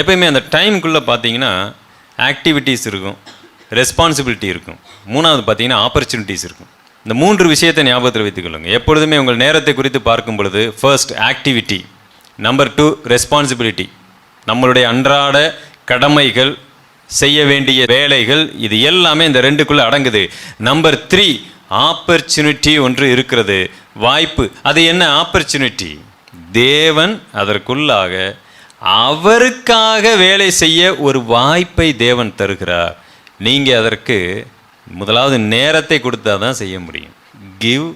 எப்பயுமே அந்த டைமுக்குள்ளே பார்த்தீங்கன்னா ஆக்டிவிட்டீஸ் இருக்கும் ரெஸ்பான்சிபிலிட்டி இருக்கும். மூணாவது பார்த்தீங்கன்னா ஆப்பர்ச்சுனிட்டிஸ் இருக்கும். இந்த மூன்று விஷயத்தை ஞாபகத்தில் வைத்துக்கொள்ளுங்க. எப்பொழுதுமே உங்கள் நேரத்தை குறித்து பார்க்கும் பொழுது first activity number two responsibility நம்மளுடைய அன்றாட கடமைகள் செய்ய வேண்டிய வேலைகள் இது எல்லாமே இந்த ரெண்டுக்குள்ளே அடங்குது. நம்பர் த்ரீ ஆப்பர்ச்சுனிட்டி ஒன்று இருக்கிறது. வாய்ப்பு. அது என்ன? ஆப்பர்ச்சுனிட்டி தேவன் அதற்குள்ளாக அவருக்காக வேலை செய்ய ஒரு வாய்ப்பை தேவன் தருகிறார். நீங்கள் அதற்கு முதலாவது நேரத்தை கொடுத்தா தான் செய்ய முடியும். கிவ்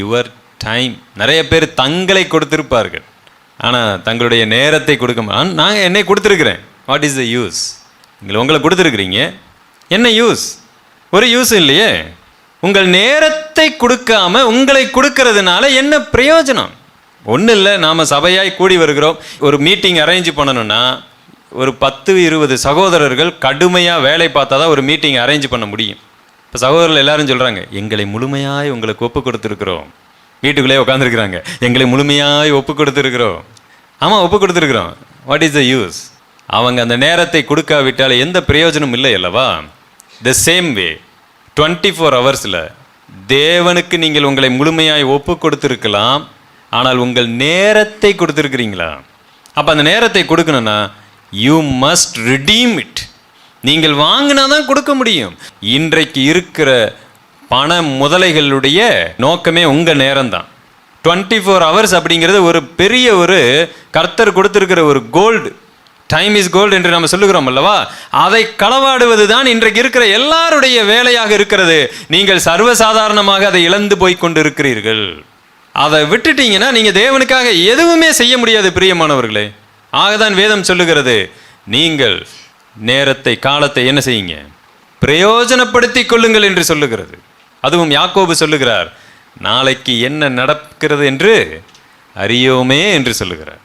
யுவர் டைம் நிறைய பேர் தங்களை கொடுத்திருப்பார்கள். ஆனால் தங்களுடைய நேரத்தை கொடுக்க நாங்கள் நான் என்னை கொடுத்துருக்குறேன். வாட் இஸ் த யூஸ் நீங்கள் உங்களை கொடுத்துருக்குறீங்க. என்ன யூஸ் ஒரு யூஸ் இல்லையே. உங்கள் நேரத்தை கொடுக்காம உங்களை கொடுக்கறதுனால என்ன பிரயோஜனம்? ஒன்றும் இல்லை நாம் சபையாய் கூடி வருகிறோம். ஒரு மீட்டிங் அரேஞ்ச் பண்ணணும்னா ஒரு பத்து இருபது சகோதரர்கள் கடுமையாக வேலை பார்த்தா தான் ஒரு மீட்டிங் அரேஞ்ச் பண்ண முடியும். இப்போ சகோதரர்கள் எல்லாரும் சொல்கிறாங்க எங்களை முழுமையாய் உங்களுக்கு ஒப்பு கொடுத்துருக்குறோம். வீட்டுக்குள்ளே உட்காந்துருக்குறாங்க எங்களை முழுமையாய் ஒப்பு கொடுத்துருக்குறோம். ஆமாம் ஒப்பு கொடுத்துருக்குறோம். வாட் இஸ் த யூஸ் அவங்க அந்த நேரத்தை கொடுக்காவிட்டால் எந்த பிரயோஜனம் இல்லை அல்லவா? The same way twenty four ஹவர்ஸில் தேவனுக்கு நீங்கள் உங்களை முழுமையாய் ஒப்பு கொடுத்துருக்கலாம். ஆனால் உங்கள் நேரத்தை கொடுத்துருக்குறீங்களா? அப்போ அந்த நேரத்தை கொடுக்கணும்னா யூ மஸ்ட் ரிடீம் இட் நீங்கள் வாங்கினா தான் கொடுக்க முடியும். இன்றைக்கு இருக்கிற பண முதலைகளுடைய நோக்கமே உங்கள் நேரம்தான். டுவெண்ட்டி ஃபோர் ஹவர்ஸ் அப்படிங்கிறது ஒரு பெரிய ஒரு கர்த்தர் கொடுத்துருக்கிற ஒரு கோல்டு டைம் இஸ் கோல்டு என்று நம்ம சொல்லுகிறோம் அல்லவா? அதை களவாடுவது தான் இன்றைக்கு இருக்கிற எல்லாருடைய வேலையாக இருக்கிறது. நீங்கள் சர்வசாதாரணமாக அதை இழந்து போய் கொண்டிருக்கிறீர்கள். அதை விட்டுட்டீங்கன்னா நீங்கள் தேவனுக்காக எதுவுமே செய்ய முடியாது பிரியமானவர்களே. ஆகதான் வேதம் சொல்லுகிறது நீங்கள் நேரத்தை காலத்தை என்ன செய்யுங்க? பிரயோஜனப்படுத்தி கொள்ளுங்கள் என்று சொல்லுகிறது. அதுவும் யாக்கோபு சொல்லுகிறார் நாளைக்கு என்ன நடக்கிறது என்று அறியோமே என்று சொல்லுகிறார்.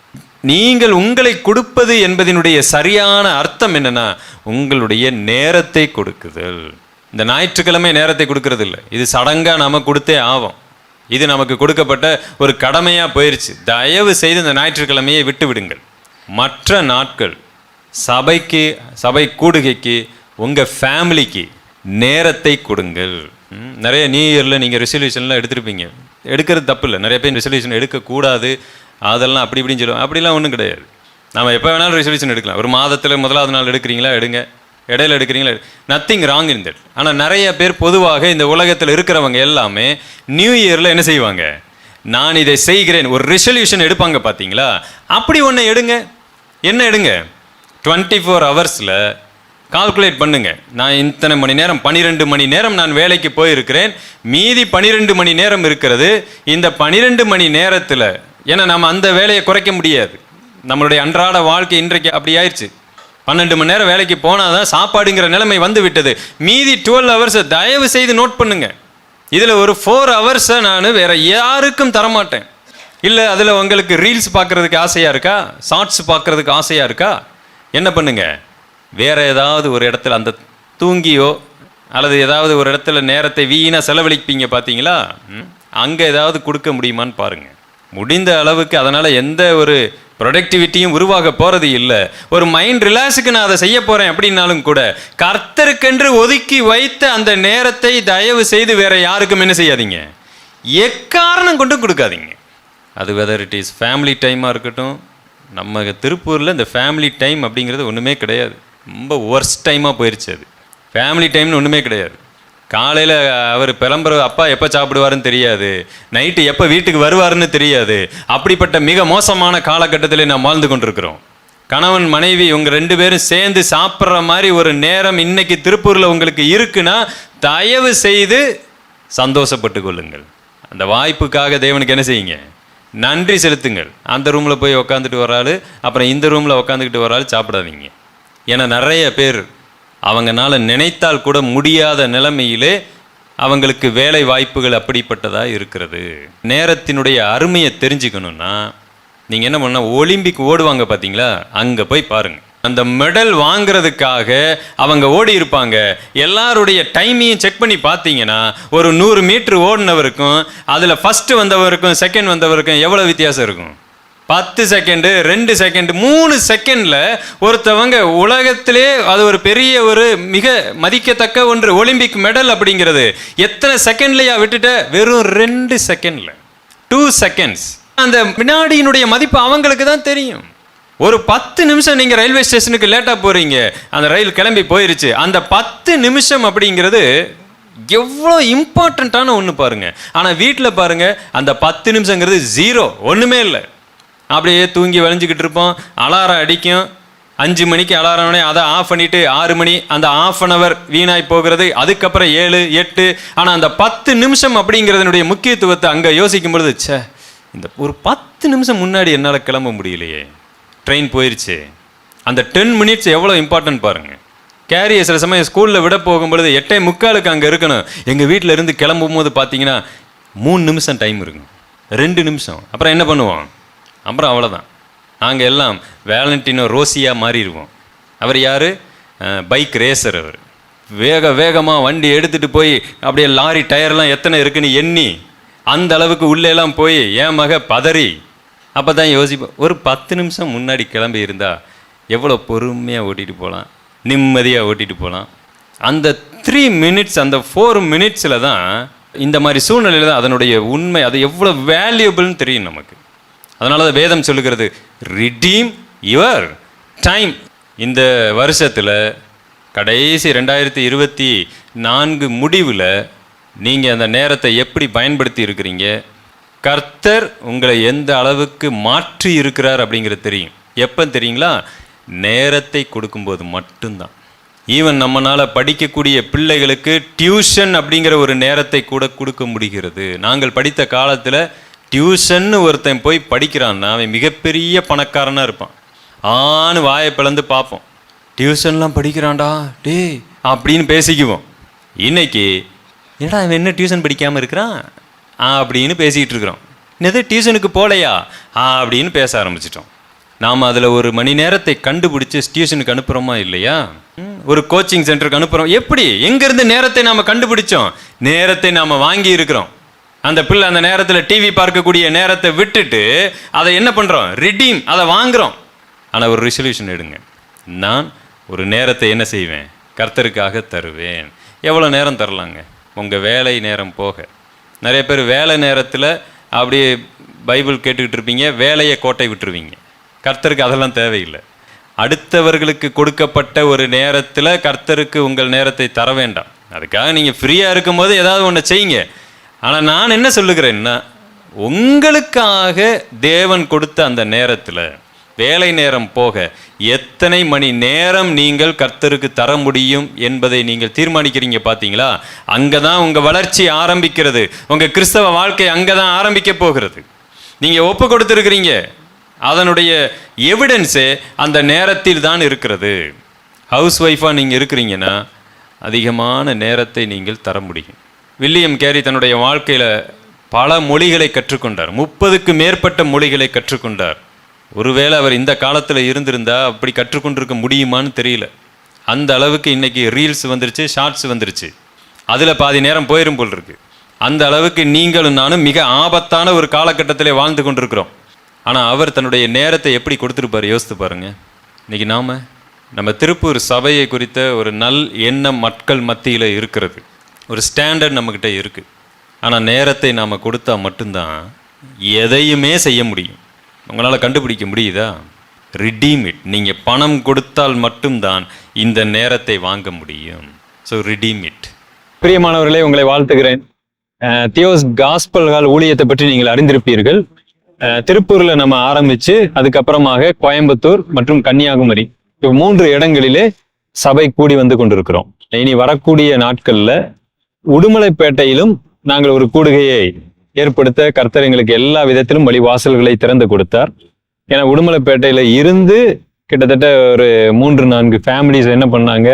நீங்கள் உங்களை கொடுப்பது என்பதனுடைய சரியான அர்த்தம் என்னன்னா உங்களுடைய நேரத்தை கொடுக்குதல். இந்த ஞாயிற்றுக்கிழமை நேரத்தை கொடுக்கறது இல்லை இது சடங்காக நாம் கொடுத்தே ஆகும் இது நமக்கு கொடுக்கப்பட்ட ஒரு கடமையாக போயிடுச்சு தயவு செய்து இந்த ஞாயிற்றுக்கிழமையை விட்டு விடுங்கள். மற்ற நாட்கள் சபைக்கு சபை கூடுகைக்கு உங்கள் ஃபேமிலிக்கு நேரத்தை கொடுங்கள். நிறைய நியூ இயரில் நீங்கள் ரெசல்யூஷன்லாம் எடுத்திருப்பீங்க. எடுக்கிறது தப்பு இல்லை நிறைய பேர் ரெசல்யூஷன் எடுக்கக்கூடாது. அதெல்லாம் அப்படி இப்படின்னு சொல்லுவாங்க. அப்படிலாம் ஒன்றும் கிடையாது. நம்ம எப்போ வேணாலும் ரெசல்யூஷன் எடுக்கலாம். ஒரு மாதத்தில் முதலாவது நாள் எடுக்கிறீங்களா? எடுங்க. இடையில எடுக்கிறீங்களா? நத்திங் ராங் இன் தட் ஆனால் நிறைய பேர் பொதுவாக இந்த உலகத்தில் இருக்கிறவங்க எல்லாமே நியூ இயரில் என்ன செய்வாங்க? நான் இதை செய்கிறேன். ஒரு ரெசல்யூஷன் எடுப்பாங்க பார்த்தீங்களா அப்படி ஒன்று எடுங்க. என்ன எடுங்க? டுவெண்ட்டி ஃபோர் ஹவர்ஸில் கால்குலேட் பண்ணுங்க. நான் இத்தனை மணி நேரம் பன்னிரெண்டு மணி நேரம் நான் வேலைக்கு போயிருக்கிறேன். மீதி பன்னிரெண்டு மணி நேரம் இருக்கிறது. இந்த பன்னிரெண்டு மணி நேரத்தில் ஏன்னா நம்ம அந்த வேலையை குறைக்க முடியாது. நம்மளுடைய அன்றாட வாழ்க்கை இன்றைக்கு அப்படி ஆயிடுச்சு. பன்னெண்டு மணி நேரம் வேலைக்கு போனால் தான் சாப்பாடுங்கிற நிலைமை வந்து விட்டது. மீதி டுவெல் ஹவர்ஸை தயவு செய்து நோட் பண்ணுங்க. இதில் ஒரு ஃபோர் ஹவர்ஸை நான் வேற யாருக்கும் தரமாட்டேன். இல்லை அதில் உங்களுக்கு ரீல்ஸ் பார்க்குறதுக்கு ஆசையாக இருக்கா? ஷார்ட்ஸ் பார்க்குறதுக்கு ஆசையாக இருக்கா? என்ன பண்ணுங்க? வேற ஏதாவது ஒரு இடத்துல அந்த தூங்கியோ அல்லது ஏதாவது ஒரு இடத்துல நேரத்தை வீணாக செலவழிப்பீங்க பார்த்தீங்களா அங்கே ஏதாவது கொடுக்க முடியுமான்னு பாருங்க. முடிந்த அளவுக்கு அதனால் எந்த ஒரு ப்ரொடக்டிவிட்டியும் உருவாக போகிறது இல்லை. ஒரு மைண்ட் ரிலாக்ஸுக்கு நான் அதை செய்ய போகிறேன் அப்படின்னாலும் கூட கர்த்தருக்கென்று ஒதுக்கி வைத்த அந்த நேரத்தை தயவு செய்து வேறு யாருக்கும் என்ன செய்யாதீங்க. எக்காரணம் கொண்டு கொடுக்காதீங்க. அது வெதர் இட் இஸ் ஃபேமிலி டைமாக இருக்கட்டும் நம்ம திருப்பூரில் இந்த ஃபேமிலி டைம் அப்படிங்கிறது ஒன்றுமே கிடையாது. ரொம்ப ஒர்ஸ்ட் டைமாக போயிடுச்சு அது. ஃபேமிலி டைம்னு ஒன்றுமே கிடையாது. காலையில் அவர் பிளம்புற அப்பா எப்போ சாப்பிடுவாருன்னு தெரியாது. நைட்டு எப்போ வீட்டுக்கு வருவாருன்னு தெரியாது. அப்படிப்பட்ட மிக மோசமான காலகட்டத்தில் நாம் வாழ்ந்து கொண்டிருக்கிறோம். கணவன் மனைவி உங்கள் ரெண்டு பேரும் சேர்ந்து சாப்பிட்ற மாதிரி ஒரு நேரம் இன்னைக்கு திருப்பூரில் உங்களுக்கு இருக்குன்னா தயவு செய்து சந்தோஷப்பட்டு கொள்ளுங்கள். அந்த வாய்ப்புக்காக தேவனுக்கு என்ன செய்யுங்க? நன்றி செலுத்துங்கள். அந்த ரூமில் போய் உக்காந்துட்டு வராள் அப்புறம் இந்த ரூமில் உக்காந்துக்கிட்டு வராள் சாப்பிடாதீங்க. ஏன்னா நிறைய பேர் அவங்கனால நினைத்தால் கூட முடியாத நிலைமையிலே அவங்களுக்கு வேலை வாய்ப்புகள் அப்படிப்பட்டதாக இருக்கிறது. நேரத்தினுடைய அருமையை தெரிஞ்சுக்கணுன்னா நீங்கள் என்ன பண்ண ஒலிம்பிக் ஓடுவாங்க பார்த்தீங்களா அங்கே போய் பாருங்கள் அந்த மெடல் வாங்குறதுக்காக அவங்க ஓடி இருப்பாங்க. எல்லாருடைய டைமையும் செக் பண்ணி பார்த்தீங்கன்னா ஒரு நூறு மீட்ரு ஓடினவருக்கும் அதில் ஃபஸ்ட்டு வந்தவருக்கும் செகண்ட் வந்தவருக்கும் எவ்வளோ வித்தியாசம் இருக்கும்? பத்து செகண்டு ரெண்டு செகண்ட் மூணு செகண்டில் ஒருத்தவங்க உலகத்திலே அது ஒரு பெரிய ஒரு மிக மதிக்கத்தக்க ஒன்று ஒலிம்பிக் மெடல் அப்படிங்கிறது. எத்தனை செகண்ட்லையா விட்டுட்ட? வெறும் ரெண்டு செகண்டில். டூ செகண்ட்ஸ் அந்த வினாடியினுடைய மதிப்பு அவங்களுக்கு தான் தெரியும். ஒரு பத்து நிமிஷம் நீங்கள் ரயில்வே ஸ்டேஷனுக்கு லேட்டாக போகிறீங்க அந்த ரயில் கிளம்பி போயிருச்சு. அந்த பத்து நிமிஷம் அப்படிங்கிறது எவ்வளோ இம்பார்ட்டண்ட்டான ஒன்று பாருங்கள் ஆனால் வீட்டில் பாருங்கள் அந்த பத்து நிமிஷங்கிறது ஜீரோ ஒன்றுமே இல்லை. அப்படியே தூங்கி வளைஞ்சிக்கிட்டு இருப்போம். அலாரம் அடிக்கும். அஞ்சு மணிக்கு அலாரம்னே அதை ஆஃப் பண்ணிட்டு ஆறு மணி அந்த ஆஃப் அன் அவர் வீணாய் போகிறது. அதுக்கப்புறம் ஏழு எட்டு ஆனால் அந்த பத்து நிமிஷம் அப்படிங்கிறதனுடைய முக்கியத்துவத்தை அங்கே யோசிக்கும் பொழுது ச்சே இந்த ஒரு பத்து நிமிஷம் முன்னாடி என்னால் கிளம்ப முடியலையே. ட்ரெயின் போயிடுச்சு அந்த டென் மினிட்ஸ் எவ்வளோ இம்பார்ட்டன்ட் பாருங்கள் கேரியை சில சமயம் ஸ்கூலில் விட போகும்பொழுது எட்டே முக்காலுக்கு அங்கே இருக்கணும். எங்கள் வீட்டில் இருந்து கிளம்பும் போது பார்த்தீங்கன்னா மூணு நிமிஷம் டைம் இருக்கும் ரெண்டு நிமிஷம். அப்புறம் என்ன பண்ணுவோம்? அப்புறம் அவ்வளோதான் நாங்கள் எல்லாம் வேலண்டினோ ரோசியாக மாறிடுவோம். அவர் யார்? பைக் ரேசர் அவர். வேக வேகமாக வண்டி எடுத்துகிட்டு போய் அப்படியே லாரி டயர்லாம் எத்தனை இருக்குன்னு எண்ணி அந்த அளவுக்கு உள்ளே எல்லாம் போய் என் மக பதறி அப்போ தான் யோசிப்போம் ஒரு பத்து நிமிஷம் முன்னாடி கிளம்பி இருந்தால் எவ்வளோ பொறுமையாக ஓட்டிகிட்டு போகலாம் நிம்மதியாக ஓட்டிகிட்டு போகலாம் அந்த த்ரீ மினிட்ஸ் அந்த ஃபோர் மினிட்ஸில் தான் இந்த மாதிரி சூழ்நிலையில் தான் அதனுடைய உண்மை அது எவ்வளோ வேல்யூபிள்னு தெரியும் நமக்கு. அதனால தான் வேதம் சொல்லுகிறது ரிடீம் யுவர் டைம் இந்த வருஷத்தில் கடைசி ரெண்டாயிரத்தி இருபத்தி நான்கு முடிவில் நீங்கள் அந்த நேரத்தை எப்படி பயன்படுத்தி இருக்கிறீங்க? கர்த்தர் உங்களை எந்த அளவுக்கு மாற்றி இருக்கிறார் அப்படிங்கிறது தெரியும். எப்போ தெரியுங்களா? நேரத்தை கொடுக்கும்போது மட்டும்தான். ஈவன் நம்மளால் படிக்கக்கூடிய பிள்ளைகளுக்கு டியூஷன் அப்படிங்கிற ஒரு நேரத்தை கூட கொடுக்க முடிகிறது. நாங்கள் படித்த காலத்தில் டியூஷன்னு ஒருத்தன் போய் படிக்கிறான்னா அவன் மிகப்பெரிய பணக்காரனாக இருப்பான். ஆன்னு வாயை பிளந்து பார்ப்போம். டியூஷன்லாம் படிக்கிறான்டா டே அப்படின்னு பேசிக்குவோம். இன்னைக்கு என்னடா அவன் என்ன டியூஷன் படிக்காமல் இருக்கிறான்? ஆ அப்படின்னு பேசிக்கிட்டு இருக்கிறோம். என்னது டியூஷனுக்கு போகலையா ஆ அப்படின்னு பேச ஆரம்பிச்சிட்டோம். நாம் அதில் ஒரு மணி நேரத்தை கண்டுபிடிச்சி டியூஷனுக்கு அனுப்புகிறோமா இல்லையா? ம், ஒரு கோச்சிங் சென்டருக்கு அனுப்புகிறோம் எப்படி? எங்கேருந்து நேரத்தை நாம் கண்டுபிடிச்சோம்? நேரத்தை நாம் வாங்கி இருக்கிறோம். அந்த பிள்ளை அந்த நேரத்தில் டிவி பார்க்கக்கூடிய நேரத்தை விட்டுட்டு அதை என்ன பண்ணுறோம் ரிடீம் அதை வாங்குகிறோம் ஆனால் ஒரு ரிசல்யூஷன் எடுங்க. நான் ஒரு நேரத்தை என்ன செய்வேன்? கர்த்தருக்காக தருவேன். எவ்வளோ நேரம் தரலாங்க? உங்கள் வேலை நேரம் போக. நிறைய பேர் வேலை நேரத்தில் அப்படியே பைபிள் கேட்டுக்கிட்டு இருப்பீங்க வேலையை கோட்டை விட்டுருவீங்க. கர்த்தருக்கு அதெல்லாம் தேவையில்லை. அடுத்தவர்களுக்கு கொடுக்கப்பட்ட ஒரு நேரத்தில் கர்த்தருக்கு உங்கள் நேரத்தை தர வேண்டாம். அதுக்காக நீங்கள் ஃப்ரீயாக இருக்கும்போது ஏதாவது ஒன்று செய்யுங்க. ஆனால் நான் என்ன சொல்லுகிறேன்னா உங்களுக்காக தேவன் கொடுத்த அந்த நேரத்தில் வேலை நேரம் போக எத்தனை மணி நேரம் நீங்கள் கர்த்தருக்கு தர முடியும் என்பதை நீங்கள் தீர்மானிக்கிறீங்க பார்த்தீங்களா அங்கே தான் உங்கள் வளர்ச்சி ஆரம்பிக்கிறது. உங்கள் கிறிஸ்தவ வாழ்க்கை அங்கே தான் ஆரம்பிக்க போகிறது. நீங்கள் ஒப்பு கொடுத்துருக்கிறீங்க. அதனுடைய எவிடன்ஸே அந்த நேரத்தில் தான் இருக்கிறது. ஹவுஸ் ஒய்ஃபாக நீங்கள் இருக்கிறீங்கன்னா அதிகமான நேரத்தை நீங்கள் தர முடியும். வில்லியம் கேரி தன்னுடைய வாழ்க்கையில் பல மொழிகளை கற்றுக்கொண்டார். முப்பதுக்கு மேற்பட்ட மொழிகளை கற்றுக்கொண்டார். ஒருவேளை அவர் இந்த காலத்தில் இருந்திருந்தா அப்படி கற்றுக்கொண்டிருக்க முடியுமான்னு தெரியல. அந்த அளவுக்கு இன்றைக்கி ரீல்ஸ் வந்துருச்சு ஷார்ட்ஸ் வந்துருச்சு. அதில் பாதி நேரம் போயிரும் போல் இருக்கு. அந்த அளவுக்கு நீங்களும் நானும் மிக ஆபத்தான ஒரு காலகட்டத்திலே வாழ்ந்து கொண்டிருக்கிறோம். ஆனால் அவர் தன்னுடைய நேரத்தை எப்படி கொடுத்துருப்பார் யோசித்து பாருங்கள் இன்னைக்கு நாம நம்ம திருப்பூர் சபையை குறித்த ஒரு நல் எண்ணம் மக்கள் மத்தியில் இருக்கிறது. ஒரு ஸ்டாண்டர்ட் நம்மக்கிட்ட இருக்குது ஆனால் நேரத்தை நாம் கொடுத்தா மட்டும்தான் எதையுமே செய்ய முடியும். உங்களால் கண்டுபிடிக்க முடியுதா? ரிடீம் இட் நீங்கள் பணம் கொடுத்தால் மட்டும்தான் இந்த நேரத்தை வாங்க முடியும். ஸோ ரிடீம் இட் பிரியமானவர்களே உங்களை வாழ்த்துகிறேன். தியோஸ் காஸ்பல்கால் ஊழியத்தை பற்றி நீங்கள் அறிந்திருப்பீர்கள். திருப்பூரில் திருப்பூர்ல நம்ம ஆரம்பிச்சு அதுக்கப்புறமாக கோயம்புத்தூர் மற்றும் கன்னியாகுமரி. மூன்று இடங்களிலே சபை கூடி வந்து கொண்டிருக்கிறோம். இனி வரக்கூடிய நாட்கள்ல உடுமலைப்பேட்டையிலும் நாங்கள் ஒரு கூடுகையை ஏற்படுத்த கர்த்தர் எங்களுக்கு எல்லா விதத்திலும் வழிவாசல்களை திறந்து கொடுத்தார். ஏன்னா உடுமலைப்பேட்டையில் இருந்து கிட்டத்தட்ட ஒரு மூன்று நான்கு ஃபேமிலிஸ் என்ன பண்ணாங்க?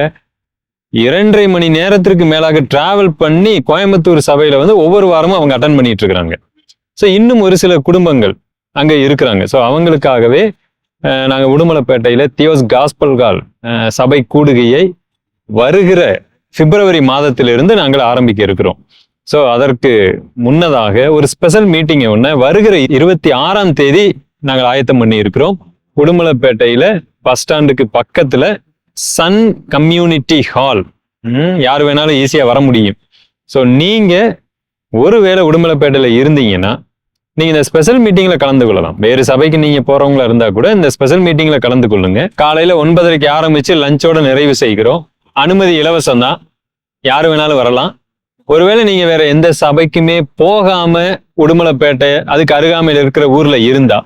இரண்டரை மணி நேரத்திற்கு மேலாக டிராவல் பண்ணி கோயம்புத்தூர் சபையில் வந்து ஒவ்வொரு வாரமும் அவங்க அட்டன் பண்ணிட்டு இருக்கிறாங்க. ஸோ இன்னும் ஒரு சில குடும்பங்கள் அங்கே இருக்கிறாங்க. ஸோ அவங்களுக்காகவே நாங்கள் உடுமலைப்பேட்டையில் தியோஸ் காஸ்பல் கால் சபை கூடுகையை வருகிற பிப்ரவரி மாதத்திலிருந்து நாங்கள் ஆரம்பிக்க இருக்கிறோம். ஸோ அதற்கு முன்னதாக ஒரு ஸ்பெஷல் மீட்டிங்கை ஒன்று வருகிற இருபத்தி ஆறாம் தேதி நாங்கள் ஆயத்தம் பண்ணி இருக்கிறோம். பஸ் ஸ்டாண்டுக்கு பக்கத்தில் சன் கம்யூனிட்டி ஹால் யார் வேணாலும் ஈஸியாக வர முடியும். ஸோ நீங்கள் ஒருவேளை உடுமலைப்பேட்டையில் இருந்தீங்கன்னா நீங்கள் இந்த ஸ்பெஷல் மீட்டிங்கில் கலந்து கொள்ளலாம். வேறு சபைக்கு நீங்கள் போகிறவங்களா இருந்தால் கூட இந்த ஸ்பெஷல் மீட்டிங்கில் கலந்து கொள்ளுங்க. காலையில் ஒன்பதரைக்கு ஆரம்பித்து லஞ்சோட நிறைவு செய்கிறோம். அனுமதி இலவசம் தான் யார் வேணாலும் வரலாம். ஒருவேளை நீங்கள் வேற எந்த சபைக்குமே போகாம உடுமலைப்பேட்டை அதுக்கு அருகாமையில் இருக்கிற ஊர்ல இருந்தா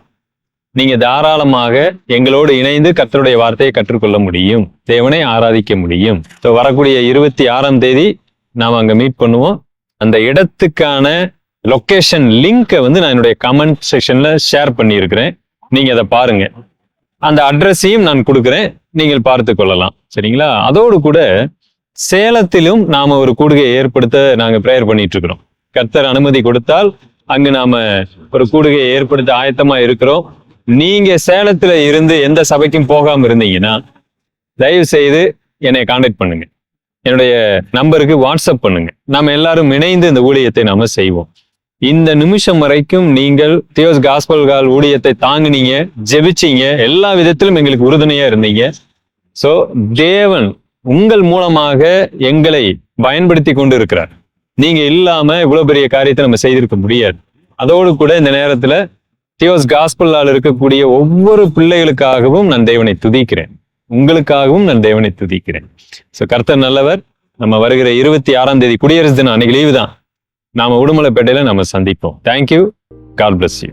நீங்க தாராளமாக எங்களோடு இணைந்து கத்தருடைய வார்த்தையை கற்றுக்கொள்ள முடியும். தேவனை ஆராதிக்க முடியும். ஸோ வரக்கூடிய இருபத்தி ஆறாம் தேதி நாம் அங்கே மீட் பண்ணுவோம். அந்த இடத்துக்கான லொக்கேஷன் லிங்கை வந்து நான் என்னுடைய கமெண்ட் செக்ஷன்ல ஷேர் பண்ணியிருக்கிறேன். நீங்க அதை பாருங்க. அந்த அட்ரஸையும் நான் கொடுக்குறேன். நீங்கள் பார்த்து கொள்ளலாம். சரிங்களா? அதோடு கூட சேலத்திலும் நாம் ஒரு கூடுகையை ஏற்படுத்த நாங்கள் ப்ரேயர் பண்ணிட்டு இருக்கிறோம் கர்த்தர் அனுமதி கொடுத்தால் அங்கு நாம ஒரு கூடுகையை ஏற்படுத்த ஆயத்தமா இருக்கிறோம். நீங்க சேலத்துல இருந்து எந்த சபைக்கும் போகாம இருந்தீங்கன்னா தயவு செய்து என்னை காண்டாக்ட் பண்ணுங்க. என்னுடைய நம்பருக்கு வாட்ஸ்அப் பண்ணுங்க. நாம எல்லாரும் இணைந்து இந்த ஊழியத்தை நாம செய்வோம். இந்த நிமிஷம் வரைக்கும் நீங்கள் தியோஸ் காஸ்பல் கால் ஊழியத்தை தாங்கினீங்க ஜெபிச்சீங்க எல்லா விதத்திலும் எங்களுக்கு உறுதுணையா இருந்தீங்க. சோ தேவன் உங்கள் மூலமாக எங்களை பயன்படுத்தி கொண்டு இருக்கிறார் நீங்க இல்லாம இவ்வளவு பெரிய காரியத்தை நம்ம செய்திருக்க முடியாது. அதோடு கூட இந்த நேரத்துல தியோஸ் காஸ்பல்லால் இருக்கக்கூடிய ஒவ்வொரு பிள்ளைகளுக்காகவும் நான் தேவனை துதிக்கிறேன். உங்களுக்காகவும் நான் தேவனை துதிக்கிறேன். ஸோ கர்த்தர் நல்லவர். நம்ம வருகிற இருபத்தி ஆறாம் தேதி குடியரசு தினம் அன்னைக்கு லீவு தான். நாம உடுமலைப்பேட்டையில நம்ம சந்திப்போம். Thank you God bless you